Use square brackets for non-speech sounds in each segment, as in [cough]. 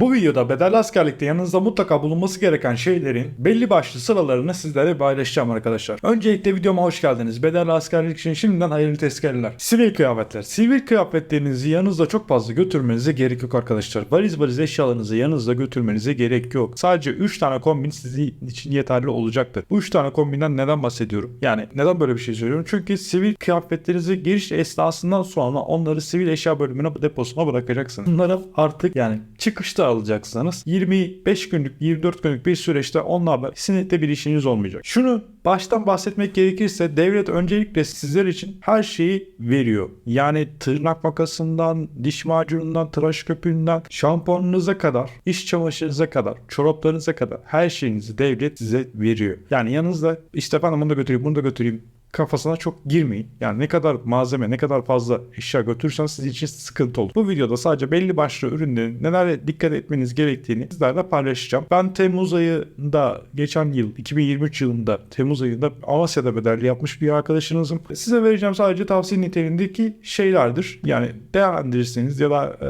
Bu videoda bedelli askerlikte yanınızda mutlaka bulunması gereken şeylerin belli başlı sıralarını sizlere paylaşacağım arkadaşlar. Öncelikle videoma hoş geldiniz. Bedelli askerlik için şimdiden hayırlı tezkereler. Sivil kıyafetler. Sivil kıyafetlerinizi yanınızda çok fazla götürmenize gerek yok arkadaşlar. Valiz valiz eşyalarınızı yanınızda götürmenize gerek yok. Sadece 3 tane kombin sizin için yeterli olacaktır. Bu 3 tane kombinden neden bahsediyorum? Yani neden böyle bir şey söylüyorum? Çünkü sivil kıyafetlerinizi giriş esnasından sonra onları sivil eşya bölümüne deposuna bırakacaksınız. Bunları artık yani çıkışta alacaksınız. 25 günlük 24 günlük bir süreçte onlarla kesinlikle bir işiniz olmayacak. Şunu baştan bahsetmek gerekirse devlet öncelikle sizler için her şeyi veriyor. Yani tırnak makasından, diş macunundan, tıraş köpüğünden, şampuanınıza kadar, iş çamaşırınıza kadar, çoraplarınıza kadar her şeyinizi devlet size veriyor. Yani yanınızda işte efendim bunu da götüreyim, bunu da götüreyim kafasına çok girmeyin. Yani ne kadar malzeme, ne kadar fazla eşya götürürseniz sizin için sıkıntı olur. Bu videoda sadece belli başlı ürünlerin nelere dikkat etmeniz gerektiğini sizlerle paylaşacağım. Ben Temmuz ayında, geçen yıl 2023 yılında Temmuz ayında Amasya'da bedelli yapmış bir arkadaşınızım. Size vereceğim sadece tavsiye niteliğindeki şeylerdir. Yani değerlendirirseniz ya da e,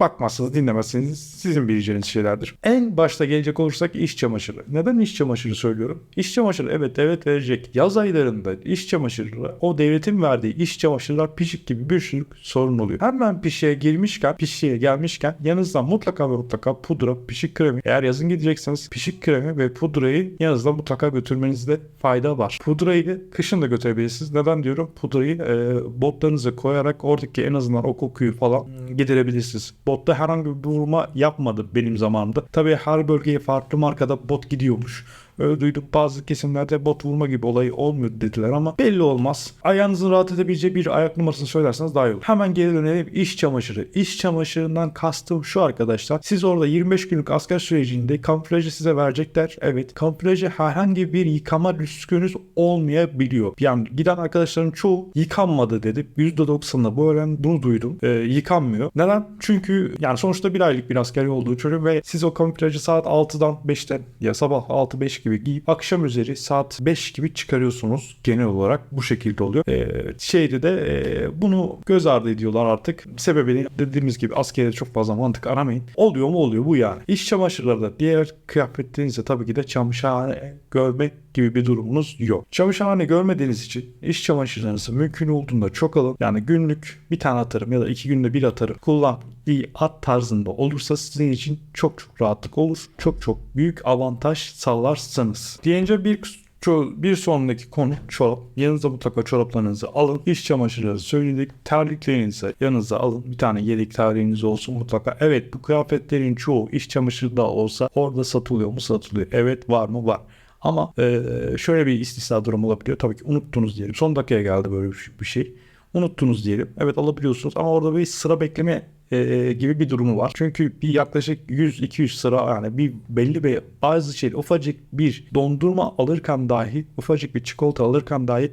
bakmazsanız dinlemezseniz sizin bileceğiniz şeylerdir. En başta gelecek olursak iş çamaşırı. Neden iş çamaşırı söylüyorum? İş çamaşırı evet devlet verecek. Yaz aylarında iş çamaşırı o devletin verdiği iş çamaşırlar pişik gibi bir sürü sorun oluyor. Hemen pişiğe girmişken, pişiğe gelmişken yanınızda mutlaka ve mutlaka pudra, pişik kremi. Eğer yazın gidecekseniz pişik kremi ve pudrayı yanınızda mutlaka götürmenizde fayda var. Pudrayı kışın da götürebilirsiniz. Neden diyorum? Pudrayı e, botlarınıza koyarak oradaki en azından o kokuyu falan giderebilirsiniz. Botta herhangi bir vurma yapmadı benim zamanımda. Tabii her bölgeye farklı markada bot gidiyormuş. Öyle duydum bazı kesimlerde bot vurma gibi olayı olmuyor dediler ama belli olmaz. Ayağınızın rahat edebileceği bir ayak numarasını söylerseniz daha iyi olur. Hemen geri dönelim iş çamaşırı. İş çamaşırından kastım şu arkadaşlar. Siz orada 25 günlük asker sürecinde kamuflajı size verecekler. Evet kamuflajı herhangi bir yıkama lüskünüz olmayabiliyor. Yani giden arkadaşların çoğu yıkanmadı dedi. %90'ında bu öğren bunu duydum. Ee, yıkanmıyor. Neden? Çünkü yani sonuçta bir aylık bir askeri olduğu çocuk ve siz o kamuflajı saat 6'dan 5'ten ya sabah 6-5 gibi giyip akşam üzeri saat 5 gibi çıkarıyorsunuz. Genel olarak bu şekilde oluyor. Ee, şeyde de e, bunu göz ardı ediyorlar artık. Sebebini dediğimiz gibi askerde çok fazla mantık aramayın. Oluyor mu oluyor bu yani. İş çamaşırları da diğer kıyafetlerinizde tabii ki de çamaşırhane görmek gibi bir durumunuz yok. Çamaşırhane görmediğiniz için iş çamaşırlarınızı mümkün olduğunda çok alın. Yani günlük bir tane atarım ya da iki günde bir atarım. Kullan bir at tarzında olursa sizin için çok çok rahatlık olur. Çok çok büyük avantaj sağlarsınız. Diyince bir bir sonraki konu çorap. Yanınıza mutlaka çoraplarınızı alın. İş çamaşırları söyledik. Terliklerinizi yanınıza alın. Bir tane yedek terliğiniz olsun mutlaka. Evet bu kıyafetlerin çoğu iş çamaşırı da olsa orada satılıyor mu satılıyor. Evet var mı var. Ama eee, şöyle bir istisna durum olabiliyor. Tabii ki unuttunuz diyelim. Son dakikaya geldi böyle bir- bir şey. Unuttunuz diyelim. Evet alabiliyorsunuz ama orada bir sıra bekleme e, gibi bir durumu var. Çünkü bir yaklaşık 100-200 sıra yani bir belli bir bazı şey ufacık bir dondurma alırken dahi ufacık bir çikolata alırken dahi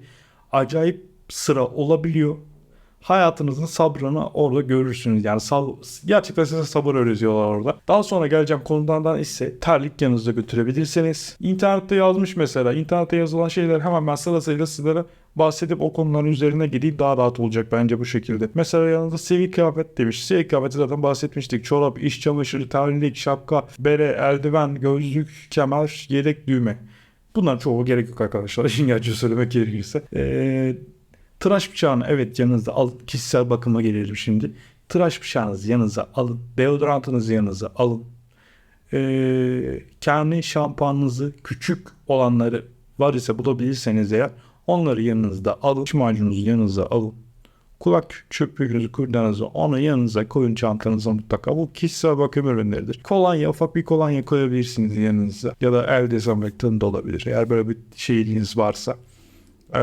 acayip sıra olabiliyor. Hayatınızın sabrını orada görürsünüz. Yani sab- gerçekten size sabır öğretiyorlar orada. Daha sonra geleceğim konulardan ise terlik yanınızda götürebilirsiniz. İnternette yazmış mesela. İnternette yazılan şeyler hemen ben sırasıyla sizlere bahsedip o konuların üzerine gideyim daha rahat olacak bence bu şekilde. Mesela yanında sivil kıyafet demiş. Sivil kıyafeti zaten bahsetmiştik. Çorap, iş çamaşırı, terlik, şapka, bere, eldiven, gözlük, kemer, yedek düğme. Bunların çoğu gerek yok arkadaşlar. [laughs] Gerçeği söylemek gerekirse. Ee, tıraş bıçağını evet yanınızda alın. Kişisel bakıma gelelim şimdi. Tıraş bıçağınızı yanınıza alın. Deodorantınızı yanınıza alın. Ee, kendi şampuanınızı küçük olanları var ise bulabilirseniz eğer onları yanınızda alın. Diş macununuzu yanınıza alın. Kulak çöplüğünüzü, kurdanızı onu yanınıza koyun çantanıza mutlaka. Bu kişisel bakım ürünleridir. Kolonya, ufak bir kolonya koyabilirsiniz yanınıza. Ya da el dezenfektanı da olabilir. Eğer böyle bir şeyiniz varsa. Ee,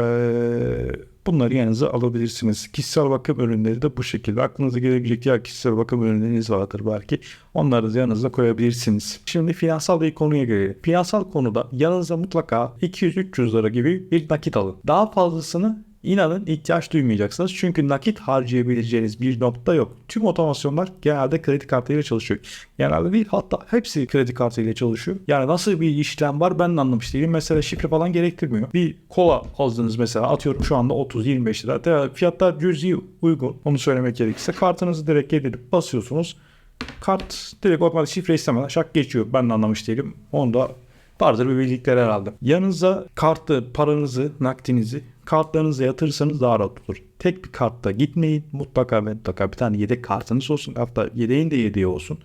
bunları yanınıza alabilirsiniz. Kişisel bakım ürünleri de bu şekilde. Aklınıza gelebilecek diğer kişisel bakım ürünleriniz vardır belki. Onları da yanınıza koyabilirsiniz. Şimdi finansal bir konuya gelelim. Finansal konuda yanınıza mutlaka 200-300 lira gibi bir nakit alın. Daha fazlasını İnanın ihtiyaç duymayacaksınız. Çünkü nakit harcayabileceğiniz bir nokta yok. Tüm otomasyonlar genelde kredi kartıyla çalışıyor. Genelde değil hatta hepsi kredi kartıyla çalışıyor. Yani nasıl bir işlem var ben de anlamış değilim. Mesela şifre falan gerektirmiyor. Bir kola aldınız mesela atıyorum şu anda 30-25 lira. Fiyatlar cüzi uygun. Onu söylemek gerekirse kartınızı direkt gelip basıyorsunuz. Kart direkt otomatik şifre istemeden şak geçiyor. Ben de anlamış değilim. Onda vardır bir bildikleri herhalde. Yanınıza kartı, paranızı, nakdinizi kartlarınıza yatırırsanız daha rahat olur. Tek bir kartta gitmeyin. Mutlaka mutlaka bir tane yedek kartınız olsun. Hatta yedeğin de yedeği olsun.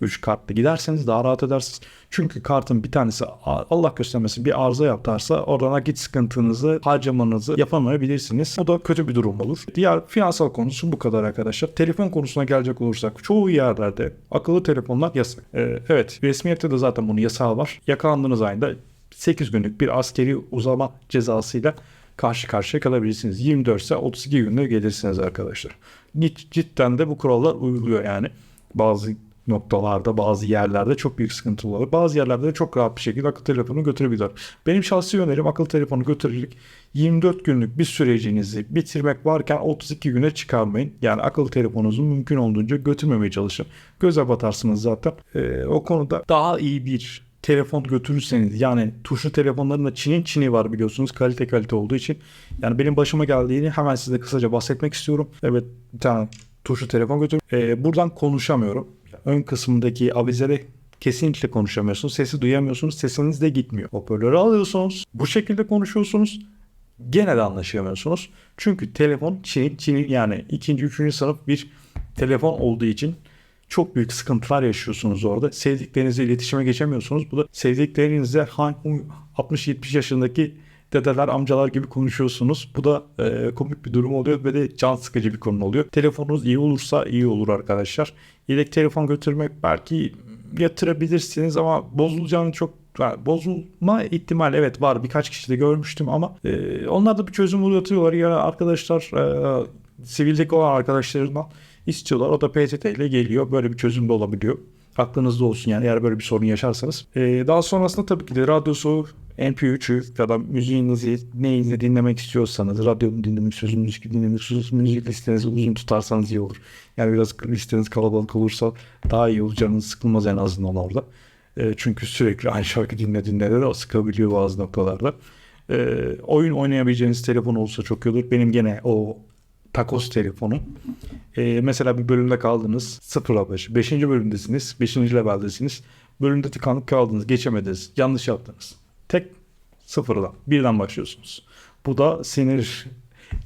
3 kartla giderseniz daha rahat edersiniz. Çünkü kartın bir tanesi Allah göstermesin bir arıza yaptarsa oradan nakit sıkıntınızı, harcamanızı yapamayabilirsiniz. O da kötü bir durum olur. Diğer finansal konusu bu kadar arkadaşlar. Telefon konusuna gelecek olursak çoğu yerlerde akıllı telefonlar yasak. Ee, evet resmiyette de zaten bunun yasağı var. Yakalandığınız ayında 8 günlük bir askeri uzama cezasıyla karşı karşıya kalabilirsiniz. 24 ise 32 günde gelirsiniz arkadaşlar. Cidden de bu kurallar uyguluyor yani. Bazı noktalarda bazı yerlerde çok büyük sıkıntı olur. Bazı yerlerde de çok rahat bir şekilde akıllı telefonu götürebilirler. Benim şahsi önerim akıllı telefonu götürerek 24 günlük bir sürecinizi bitirmek varken 32 güne çıkarmayın. Yani akıllı telefonunuzu mümkün olduğunca götürmemeye çalışın. Göze batarsınız zaten. Ee, o konuda daha iyi bir telefon götürürseniz yani tuşlu telefonların da Çin'in Çin'i var biliyorsunuz kalite kalite olduğu için. Yani benim başıma geldiğini hemen size kısaca bahsetmek istiyorum. Evet bir tane tuşlu telefon götür. Ee, buradan konuşamıyorum ön kısmındaki avizede kesinlikle konuşamıyorsunuz. Sesi duyamıyorsunuz. Sesiniz de gitmiyor. Hoparlörü alıyorsunuz. Bu şekilde konuşuyorsunuz. Gene de anlaşamıyorsunuz. Çünkü telefon Çin, Çin yani ikinci, üçüncü sınıf bir telefon olduğu için çok büyük sıkıntılar yaşıyorsunuz orada. Sevdiklerinizle iletişime geçemiyorsunuz. Bu da sevdiklerinizle 60-70 yaşındaki dedeler, amcalar gibi konuşuyorsunuz. Bu da e, komik bir durum oluyor ve de can sıkıcı bir konu oluyor. Telefonunuz iyi olursa iyi olur arkadaşlar. Yedek telefon götürmek belki yatırabilirsiniz ama bozulacağını çok yani bozulma ihtimali evet var birkaç kişi de görmüştüm ama e, onlar da bir çözüm üretiyorlar ya arkadaşlar e, sivildeki olan arkadaşlarından istiyorlar o da PTT ile geliyor böyle bir çözüm de olabiliyor aklınızda olsun yani eğer böyle bir sorun yaşarsanız. Ee, daha sonrasında tabii ki de radyosu MP3'ü ya da müziğinizi neyinizi dinlemek istiyorsanız radyo mu dinlemek istiyorsunuz, müzik dinlemek istiyorsunuz, müzik listenizi uzun tutarsanız iyi olur. Yani biraz listeniz kalabalık olursa daha iyi olur. Canınız sıkılmaz en azından orada. E, çünkü sürekli aynı şarkı dinlediğinde de sıkabiliyor bazı noktalarda. E, oyun oynayabileceğiniz telefon olsa çok iyi olur. Benim gene o takos telefonu. E, mesela bir bölümde kaldınız 0 5. 5. bölümdesiniz. 5. leveldesiniz. Bölümde tıkanıp kaldınız. Geçemediniz. Yanlış yaptınız. Tek sıfırdan. Birden başlıyorsunuz. Bu da sinir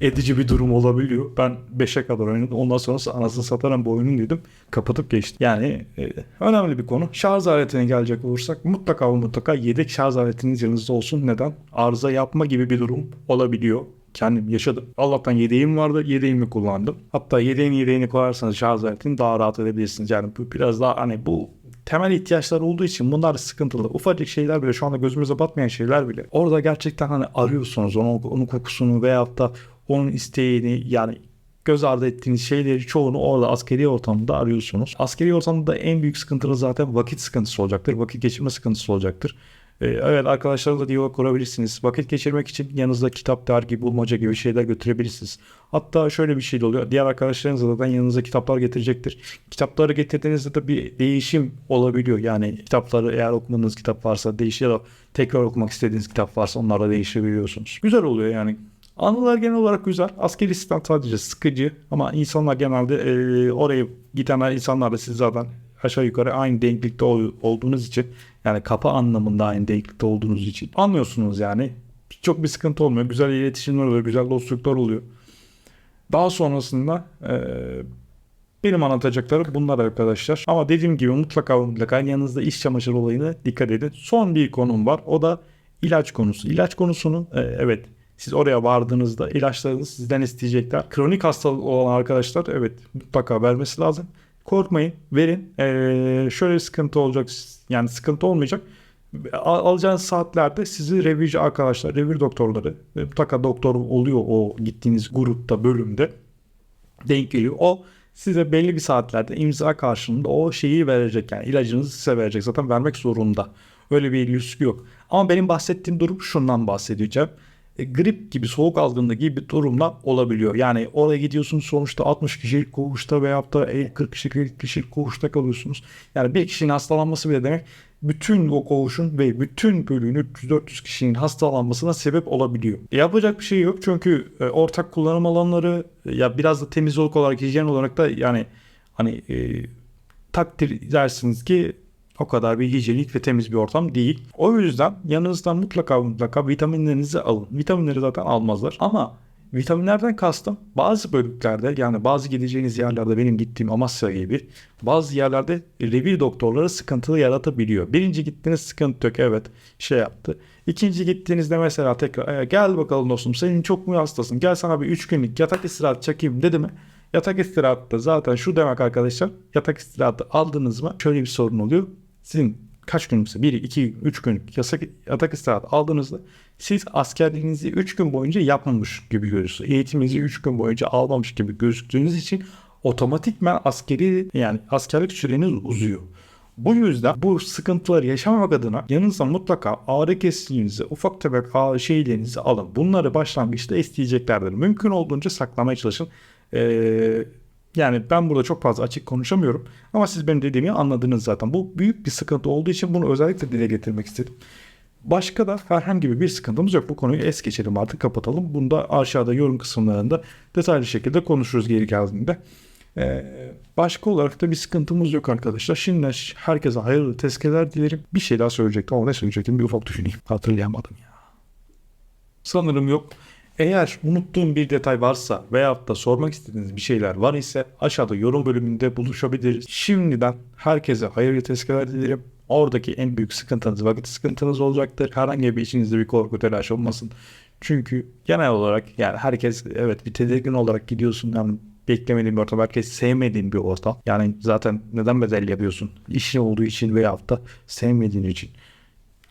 edici bir durum olabiliyor. Ben 5'e kadar oynadım. Ondan sonra anasını satarım bu oyunun dedim. Kapatıp geçtim. Yani e, önemli bir konu. Şarj aletine gelecek olursak mutlaka mutlaka yedek şarj aletiniz yanınızda olsun. Neden? Arıza yapma gibi bir durum olabiliyor kendim yaşadım. Allah'tan yedeğim vardı. Yedeğimi kullandım. Hatta yedeğin yedeğini koyarsanız şarj aletini daha rahat edebilirsiniz. Yani bu biraz daha hani bu temel ihtiyaçlar olduğu için bunlar sıkıntılı. Ufacık şeyler bile şu anda gözümüze batmayan şeyler bile. Orada gerçekten hani arıyorsunuz onu, onun kokusunu veyahut da onun isteğini yani göz ardı ettiğiniz şeyleri çoğunu orada askeri ortamda arıyorsunuz. Askeri ortamda en büyük sıkıntınız zaten vakit sıkıntısı olacaktır. Vakit geçirme sıkıntısı olacaktır. Ee, evet arkadaşlarınızla diyalog kurabilirsiniz. Vakit geçirmek için yanınızda kitap, dergi, bulmaca gibi şeyler götürebilirsiniz. Hatta şöyle bir şey de oluyor. Diğer arkadaşlarınız zaten yanınıza kitaplar getirecektir. Kitapları getirdiğinizde de bir değişim olabiliyor. Yani kitapları eğer okumadığınız kitap varsa değişiyor da tekrar okumak istediğiniz kitap varsa onlarla değiştirebiliyorsunuz. Güzel oluyor yani. Anılar genel olarak güzel. Askeri sistem sadece sıkıcı ama insanlar genelde e, oraya giden insanlar da siz zaten aşağı yukarı aynı denklikte olduğunuz için yani kapı anlamında aynı denklikte olduğunuz için anlıyorsunuz yani. Çok bir sıkıntı olmuyor. Güzel iletişimler oluyor. Güzel dostluklar oluyor. Daha sonrasında e, benim anlatacaklarım bunlar arkadaşlar. Ama dediğim gibi mutlaka mutlaka yanınızda iş çamaşırı olayına dikkat edin. Son bir konum var. O da ilaç konusu. İlaç konusunu e, evet siz oraya vardığınızda ilaçlarınızı sizden isteyecekler. Kronik hastalık olan arkadaşlar evet mutlaka vermesi lazım. Korkmayın verin. Ee, şöyle sıkıntı olacak yani sıkıntı olmayacak. Al, alacağınız saatlerde sizi revirci arkadaşlar, revir doktorları mutlaka doktor oluyor o gittiğiniz grupta, bölümde denk geliyor. O size belli bir saatlerde imza karşılığında o şeyi verecek yani ilacınızı size verecek. Zaten vermek zorunda. Öyle bir lüksü yok. Ama benim bahsettiğim durum şundan bahsedeceğim. E, grip gibi soğuk algınlığı gibi durumlar olabiliyor. Yani oraya gidiyorsunuz sonuçta 60 kişilik koğuşta veya da 40 kişilik, kişilik koğuşta kalıyorsunuz. Yani bir kişinin hastalanması bile demek bütün o koğuşun ve bütün bölüğün 300-400 kişinin hastalanmasına sebep olabiliyor. E yapacak bir şey yok çünkü e, ortak kullanım alanları ya biraz da temizlik olarak hijyen olarak da yani hani e, takdir edersiniz ki o kadar bir hijyenik ve temiz bir ortam değil. O yüzden yanınızda mutlaka mutlaka vitaminlerinizi alın. Vitaminleri zaten almazlar ama vitaminlerden kastım bazı bölümlerde yani bazı gideceğiniz yerlerde benim gittiğim Amasya gibi bazı yerlerde revir doktorları sıkıntılı yaratabiliyor. Birinci gittiğiniz sıkıntı yok evet şey yaptı. İkinci gittiğinizde mesela tekrar "E, gel bakalım dostum senin çok mu hastasın gel sana bir 3 günlük yatak istirahat çekeyim dedi mi? Yatak istirahatta zaten şu demek arkadaşlar yatak istirahatı aldınız mı şöyle bir sorun oluyor. Sizin kaç gün mesela 1, 2, 3 günlük yasak, yatak istirahat aldığınızda siz askerliğinizi 3 gün boyunca yapmamış gibi görüyorsunuz. Eğitiminizi 3 gün boyunca almamış gibi gözüktüğünüz için otomatikman askeri yani askerlik süreniz uzuyor. Bu yüzden bu sıkıntıları yaşamamak adına yanınıza mutlaka ağrı kesicinizi, ufak tefek şeylerinizi alın. Bunları başlangıçta isteyeceklerdir. Mümkün olduğunca saklamaya çalışın. Ee, yani ben burada çok fazla açık konuşamıyorum. Ama siz benim dediğimi anladınız zaten. Bu büyük bir sıkıntı olduğu için bunu özellikle dile getirmek istedim. Başka da herhangi bir sıkıntımız yok. Bu konuyu es geçelim artık kapatalım. Bunu da aşağıda yorum kısımlarında detaylı şekilde konuşuruz geri geldiğinde. Ee, başka olarak da bir sıkıntımız yok arkadaşlar. Şimdi herkese hayırlı tezkereler dilerim. Bir şey daha söyleyecektim ama ne söyleyecektim bir ufak düşüneyim. Hatırlayamadım ya. Sanırım yok. Eğer unuttuğum bir detay varsa veyahut da sormak istediğiniz bir şeyler var ise aşağıda yorum bölümünde buluşabiliriz. Şimdiden herkese hayırlı tezkereler dilerim. Oradaki en büyük sıkıntınız vakit sıkıntınız olacaktır. Herhangi bir içinizde bir korku telaş olmasın. Çünkü genel olarak yani herkes evet bir tedirgin olarak gidiyorsun yani beklemediğin bir ortam. Herkes sevmediğin bir ortam. Yani zaten neden bedel yapıyorsun? İşin olduğu için veyahut da sevmediğin için.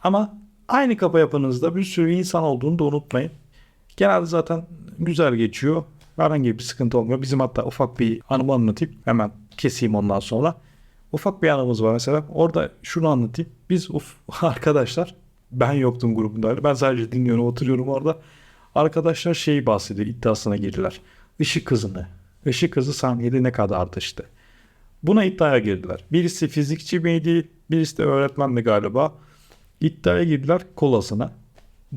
Ama aynı kafa yapınızda bir sürü insan olduğunu da unutmayın. Genelde zaten güzel geçiyor. Herhangi bir sıkıntı olmuyor. Bizim hatta ufak bir anımı anlatayım. Hemen keseyim ondan sonra. Ufak bir anımız var mesela. Orada şunu anlatayım. Biz uf, [laughs] arkadaşlar ben yoktum grubunda. Ben sadece dinliyorum oturuyorum orada. Arkadaşlar şey bahsediyor iddiasına girdiler. Işık hızını. Işık hızı saniyede ne kadardı işte. Buna iddiaya girdiler. Birisi fizikçi miydi? Birisi de öğretmendi galiba. İddiaya girdiler kolasına.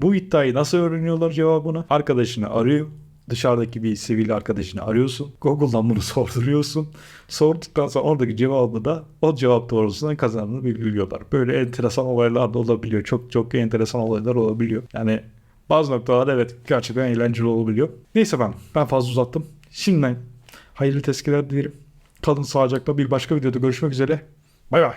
Bu iddiayı nasıl öğreniyorlar cevabını? Arkadaşını arıyor. Dışarıdaki bir sivil arkadaşını arıyorsun. Google'dan bunu [laughs] sorduruyorsun. Sorduktan sonra oradaki cevabı da o cevap doğrultusunda kazandığını biliyorlar. Böyle enteresan olaylar da olabiliyor. Çok çok enteresan olaylar olabiliyor. Yani bazı noktalar evet gerçekten eğlenceli olabiliyor. Neyse ben ben fazla uzattım. Şimdiden hayırlı tezkereler dilerim. Kalın sağlıcakla bir başka videoda görüşmek üzere. Bay bay.